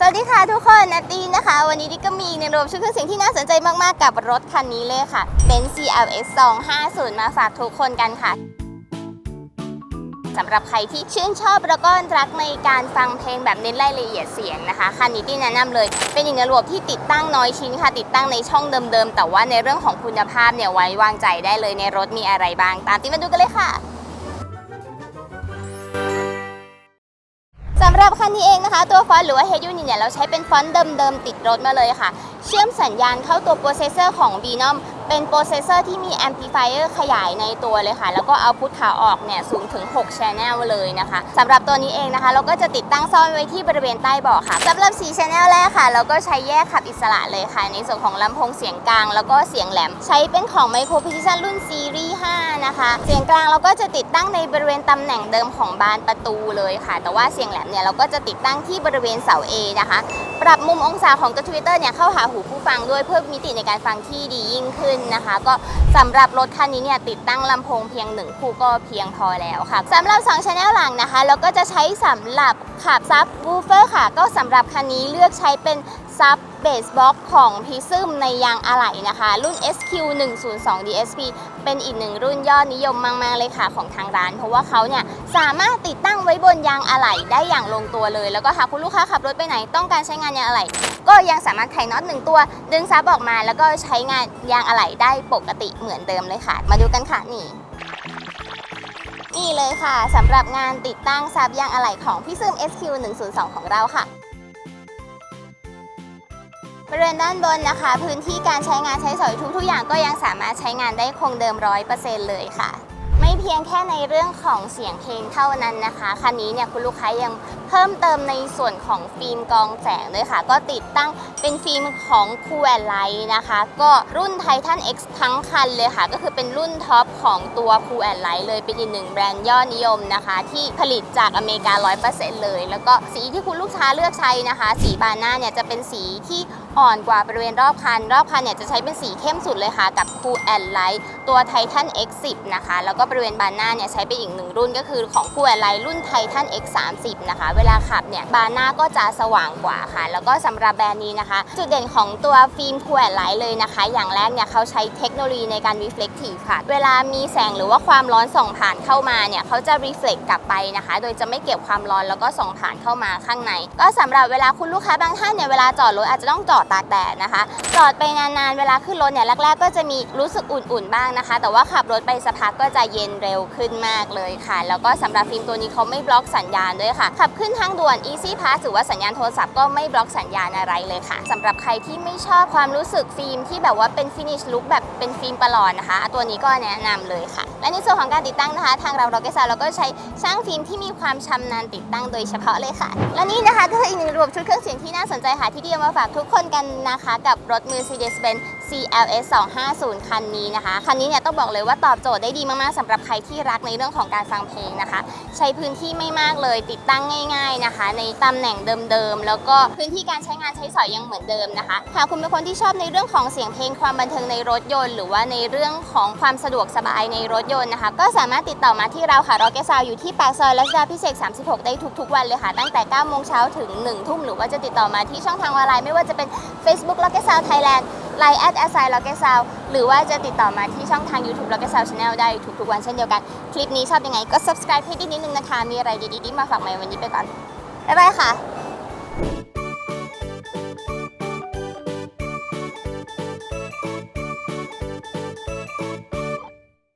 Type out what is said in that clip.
สวัสดีค่ะทุกคนนัตตี้นะคะ วันนี้ดิก็มีอีกหนึ่งรวมชุดเครื่องเสียงที่น่าสนใจมาก ๆ กับรถคันนี้เลยค่ะ เป็น CLS 250 มาฝากทุกคนกันค่ะสำหรับใครที่ชื่นชอบแล้วก็รักในการฟังเพลงแบบเน้นรายละเอียดเสียงนะคะคันนี้ที่แนะนำเลย เป็นอีกหนึ่งระบบที่ติดตั้งน้อยชิ้นค่ะ ติดตั้งในช่องเดิมๆ แต่ว่าในเรื่องของคุณภาพเนี่ยไว้วางใจได้เลยในรถมีอะไรบ้าง ตามที่มาดูกันเลยค่ะำหรับคันนี้เองนะคะ ตัวฟอนต์หรือว่า Head Unit เนี่ยเราใช้เป็นฟอนต์เดิมๆติดรถมาเลยค่ะ เชื่อมสัญญาณเข้าตัวโปรเซสเซอร์ของ b n o m เป็นโปรเซสเซอร์ที่มีแอมพลิฟายเออร์ขยายในตัวเลยค่ะ แล้วก็เอาพุทขาออกเนี่ยสูงถึง 6 Channel เลยนะคะสำหรับตัวนี้เองนะคะ เราก็จะติดตั้งซ่อนไว้ที่บริเวณใต้เบาะค่ะสำหรับ 4 Channel แรกค่ะ เราก็ใช้แยกขับอิสระเลยค่ะ ในส่วนของลำโพงเสียงกลาง แล้วก็เสียงแหลม ใช้เป็นของ Micro Precision รุ่นซีรีส์5นะคะ เสียงกลางเราก็จะติดตั้งในบริเวณตำแหน่งเดิมของบานประตูเลยค่ะ แต่ว่าเสียงแหลมเนี่ยเราก็จะติดตั้งที่บริเวณเสา A นะคะ ปรับมุมองศาของตัวทวิตเตอร์เนี่ยเข้าหาหูผู้ฟังด้วยเพื่อมิติในการฟังที่ดียิ่งขึ้นนะคะ ก็สำหรับรถคันนี้เนี่ยติดตั้งลำโพงเพียงหนึ่งคู่ก็เพียงพอแล้วค่ะสำหรับ2 c h anel หลังนะคะเราก็จะใช้สำหรับขับซับวูเฟอร์ค่ะ ก็สำหรับคันนี้เลือกใช้เป็นซับเบสบ็อกของพิซึมในยางอะไหล่นะคะ รุ่น SQ 102 DSP เป็นอีกหนึ่งรุ่นยอดนิยมมาก ๆ เลยค่ะของทางร้าน เพราะว่าเขาเนี่ย สามารถติดตั้งไว้บนยางอะไหล่ได้อย่างลงตัวเลย แล้วก็หากคุณลูกค้าขับรถไปไหนต้องการใช้งานยางอะไหล่ก็ยังสามารถไขน็อตหนึ่งตัว ดึงซับออกมา แล้วก็ใช้งานยางอะไหล่ได้ปกติเหมือนเดิมเลยค่ะ มาดูกันค่ะนี่นี่เลยค่ะสำหรับงานติดตั้งซับยางอะไหล่ของพี่ซึม SQ 102 ของเราค่ะบริเวณด้านบนนะคะ พื้นที่การใช้งานใช้สอยทุกๆอย่างก็ยังสามารถใช้งานได้คงเดิมร้อยเปอร์เซ็นต์เลยค่ะ เพียงแค่ในเรื่องของเสียงเพลงเท่านั้นนะคะ คันนี้เนี่ยคุณลูกค้ายังเพิ่มเติมในส่วนของฟิล์มกองแสงด้วยค่ะ ก็ติดตั้งเป็นฟิล์มของคูแอนไลท์นะคะ ก็รุ่นไททัน X ทั้งคันเลยค่ะ ก็คือเป็นรุ่นท็อปของตัวคูแอนไลท์เลยเป็นอีกหนึ่งแบรนด์ยอดนิยมนะคะ ที่ผลิตจากอเมริกา 100%เลย แล้วก็สีที่คุณลูกค้าเลือกใช้นะคะ สีบานหน้าเนี่ยจะเป็นสีที่อ่อนกว่าบริเวณรอบคัน รอบคันเนี่ยจะใช้เป็นสีเข้มสุดเลยค่ะ กับ Cool and Light ตัว Titan X10 นะคะ แล้วก็บริเวณบานหน้าเนี่ยใช้เป็นอีกหนึ่งรุ่นก็คือของ Cool and Light รุ่น Titan X30 นะคะเวลาขับเนี่ยบานหน้าก็จะสว่างกว่าค่ะ แล้วก็สำหรับแบรนด์นี้นะคะ จุดเด่นของตัวฟิล์ม Cool and Light เลยนะคะ อย่างแรกเนี่ยเขาใช้เทคโนโลยีในการ reflective ค่ะ เวลามีแสงหรือว่าความร้อนส่องผ่านเข้ามาเนี่ยเขาจะ reflect กลับไปนะคะ โดยจะไม่เก็บความร้อนแล้วก็ส่องผ่านเข้ามาข้างใน ก็สำหรับเวลาคุณลูกค้าบางท่านเนี่ยเวลาจอดรถอาจจะต้องจอดตากแดดนะคะ จอดไปนานๆเวลาขึ้นรถเนี่ยแรกๆ ก็จะมีรู้สึกอุ่นๆบ้างนะคะ แต่ว่าขับรถไปสักพักก็จะเย็นเร็วขึ้นมากเลยค่ะ แล้วก็สำหรับฟิล์มตัวนี้เขาไม่บล็อกสัญญาณด้วยค่ะขับขึ้นึ้นทางด่วน Easy Pass หรือว่าสัญญาณโทรศัพท์ก็ไม่บล็อกสัญญาณอะไรเลยค่ะสำหรับใครที่ไม่ชอบความรู้สึกฟิล์มที่แบบว่าเป็นฟินิชลุคแบบเป็นฟิล์มประหลอดนะคะ ตัวนี้ก็แนะนำเลยค่ะ และในส่วนของการติดตั้งนะคะ ทางเราเราก็จะเราก็ใช้ช่างฟิล์มที่มีความชำนาญติดตั้งโดยเฉพาะเลยค่ะ และนี่นะคะก็คืออีกหนึ่งระบบชุดเครื่องเสียงที่น่าสนใจค่ะที่เดียวมาฝากทุกคนกันนะคะ กับรถ Mercedes-Benz CLS 250 คันนี้นะคะ คันนี้เนี่ยต้องบอกเลยว่าตอบโจทย์ได้ดีมากๆสำหรับใครที่รักในเรื่องของการฟังเพลงนะคะ ใช้พื้นที่ไม่มากเลยติดตั้งง่ายๆนะคะ ในตำแหน่งเดิมๆ แล้วก็พื้นที่การใช้งานใช้สอยยังเหมือนเดิมนะคะหากคุณเป็นคนที่ชอบในเรื่องของเสียงเพลงความบันเทิงในรถยนต์ หรือว่าในเรื่องของความสะดวกสบายในรถยนต์นะคะ ก็สามารถติดต่อมาที่เราค่ะรอเกซาวอยู่ที่ปากซอยรัชดาพิเศษ36 ได้ทุกๆ วันเลยค่ะ ตั้งแต่9โมงเช้าถึง1ทุ่มหรือว่าจะติดต่อมาที่ช่องทางออนไลน์ไม่ว่าจะเป็น Facebook รอเกซาวไทยแลนด์ ไลน์แอดแอสไซร์ล็อกเกซาวหรือว่าจะติดต่อมาที่ช่องทาง YouTube ล็อกเกซาวชาแนลได้ทุกๆวันเช่นเดียวกัน คลิปนี้ชอบยังไงก็ subscribe ให้ดีนิดนึงนะคะ มีอะไรดีๆมาฝากใหม่วันนี้ไปก่อนบ๊ายบายค่ะ